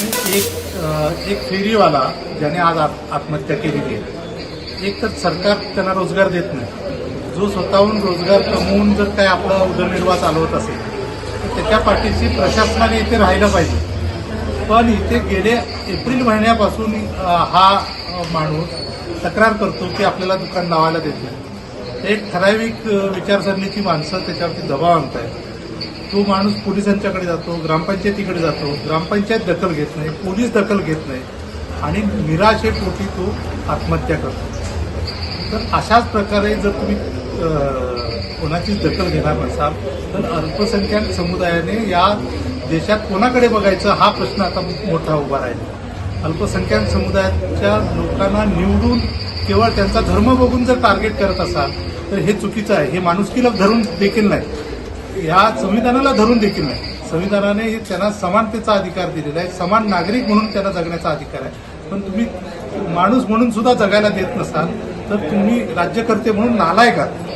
एक एक फेरीवाला ज्याने आज आत्महत्या केलेली आहे एक तर सरकार त्यांना रोजगार देत नाही. जो स्वतःहून रोजगार कमवून जर काय आपला उदरनिर्वाह चालवत असेल तर त्याच्या पाठीशी प्रशासनाने इथे राहिलं पाहिजे. पण इथे गेले एप्रिल महिन्यापासून हा माणूस तक्रार करतो की आपल्याला दुकान लावायला देत नाही. एक ठराविक विचारसरणीची माणसं त्याच्यावरती दबाव आणत आहेत तो माणूस पोलिसांच्याकडे जातो ग्रामपंचायतीकडे जातो ग्रामपंचायत दखल घेत नाही पोलीस दखल घेत नाही. आणि निराशेपोटी तो आत्महत्या करतो. तर अशाच प्रकारे जर तुम्ही कोणाचीच दखल घेणार नसाल तर अल्पसंख्याक समुदायाने या देशात कोणाकडे बघायचं हा प्रश्न आता मोठा उभा राहिला. अल्पसंख्याक समुदायाच्या लोकांना निवडून केवळ त्यांचा धर्म बघून जर टार्गेट करत असाल तर हे चुकीचं आहे. हे माणुसकीला धरून देखील नाही. ह्या संविधानाला धरून देखील नाही. संविधानाने हे त्यांना समानतेचा अधिकार दिलेला आहे. समान नागरिक म्हणून त्यांना जगण्याचा अधिकार आहे. पण तुम्ही माणूस म्हणून सुद्धा जगायला देत नसाल तर तुम्ही राज्यकर्ते म्हणून नालायक आहात.